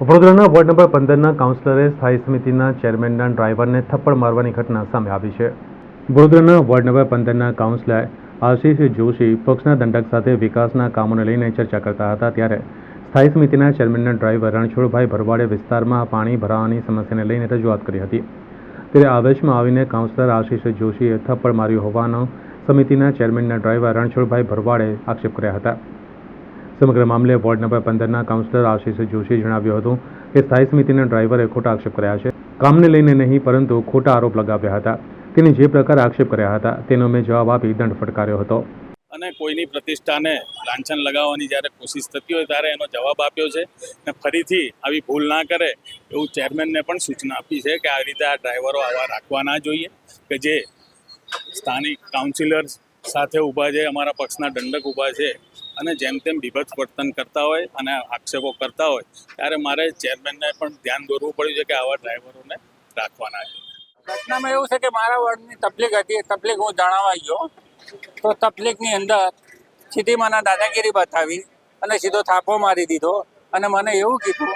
વડોદરાના ward number પંદરના કાઉન્સિલરે સ્થાયી સમિતિના ચેરમેનના ડ્રાઈવરને થપ્પડ મારવાની ઘટના સામે આવી છે. વડોદરાના વોર્ડ નંબર પંદરના કાઉન્સિલર આશીષ જોશી પક્ષના દંડક સાથે વિકાસના કામોને લઈને ચર્ચા કરતા હતા ત્યારે સ્થાયી સમિતિના ચેરમેનના ડ્રાઈવર રણછોડભાઈ ભરવાડે વિસ્તારમાં પાણી ભરાવાની સમસ્યાને લઈને રજૂઆત કરી હતી. ત્યારે આવેશમાં આવીને કાઉન્સિલર આશીષ જોશીએ થપ્પડ માર્યો હોવાનો સમિતિના ચેરમેનના ડ્રાઈવર રણછોડભાઈ ભરવાડે આક્ષેપ કર્યા હતા. સમગ્ર મામલે વોર્ડ નંબર પંદરના કાઉન્સિલર આશીષ જોશીએ જણાવ્યું હતું કે સ્થાયી સમિતિના ડ્રાઈવરે ખોટા આક્ષેપ કર્યા છે. કામને લઈને નહીં, પરંતુ ખોટા આરોપ લગાવ્યા હતા. તેને જે પ્રકારે આક્ષેપ કર્યા હતા, તેનો મેં જવાબ આપી દંડ ફટકાર્યો હતો. અને કોઈની પ્રતિષ્ઠાને લાંછન લગાવવાની જ્યારે કોશિશ થતી હોય ત્યારે એનો જવાબ આપ્યો છે અને ફરીથી આવી ભૂલ ના કરે એવું ચેરમેનને પણ સૂચના આપી છે કે આવી રીતે આ ડ્રાઈવરો આવા રાખવા ના જોઈએ કે જે સ્થાનિક કાઉન્સિલર સાથે ઊભા છે અમારા પક્ષના દંડક ઊભા છે અને જેમ તેમ બીભત્સ વર્તન કરતા હોય અને આક્ષેપો કરતા હોય, ત્યારે મારે ચેરમેનને પણ ધ્યાન દોરવું પડ્યું છે કે આવા ડ્રાઈવરોને રાખવાના છે. ઘટનામાં એવું છે કે મારા વર્ડની તકલીફ હતી તકલીફ હું જણાવવા ગયો. તો તકલીફની અંદર સીધી મને દાદાગીરી બતાવી અને સીધો થાપો મારી દીધો અને મને એવું કીધું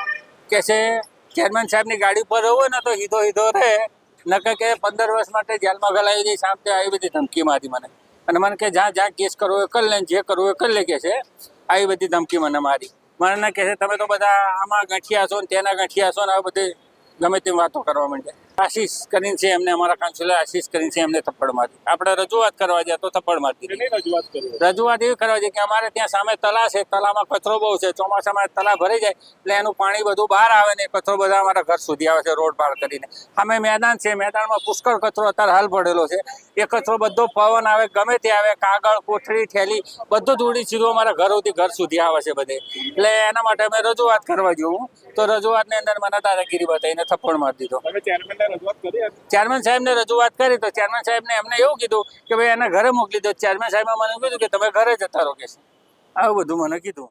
કે છે ચેરમેન સાહેબની ગાડી ઉપર હોય ને તો સીધો સીધો રહે. નકર કે પંદર વર્ષ માટે જેલમાં ગલાવી દઈશ આમ આવી બધી ધમકી મારી મને. અને મને કે જ્યાં જ્યાં કેસ કરવો એ કરી લે, જે કરવું એ કરી લે કે છે. આવી બધી ધમકી મને મારી. મને કહે છે, તમે તો બધા આમાં ગાંઠિયા છો ને તેના ગાંઠિયા છો ને આ બધી ગમે તેમ વાતો કરવા માંડ્યા. આશીષ કરીને છે એમને અમારા કાઉન્સિલર આશીષ કરીને છે એમને થપ્પડ મારી આપણે રજૂઆત કરવા જાય તો થપ્પડ મારી રજૂઆત એવી કરવા જાય કે અમારે ત્યાં સામે તલા છે તલામાં કચરો બહુ છે ચોમાસામાં તલા ભરાઈ જાય એટલે એનું પાણી બધું બહાર આવે ને કચરો બધા અમારા ઘર સુધી આવે છે રોડ પાર કરીને. અમે મેદાન છે મેદાનમાં પુષ્કળ કચરો અત્યારે હાલ પડેલો છે. એ કચરો બધો પવન આવે ગમે તે આવે કાગળ કોથળી થેલી બધું ઉડી સીધું અમારા ઘરોથી ઘર સુધી આવે છે બધે. એટલે એના માટે અમે રજૂઆત કરવા જેવું. તો રજૂઆતની અંદર મને દાદાગીરી બતાવીને થપ્પડ મારી દીધો. ચેરમેન સાહેબને રજૂઆત કરી તો ચેરમેન સાહેબને એમને એવું કીધું કે ભાઈ, એને ઘરે મોકલી દો. ચેરમેન સાહેબે મને કીધું કે તમે ઘરે જતા રહો કે આવું બધું મને કીધું.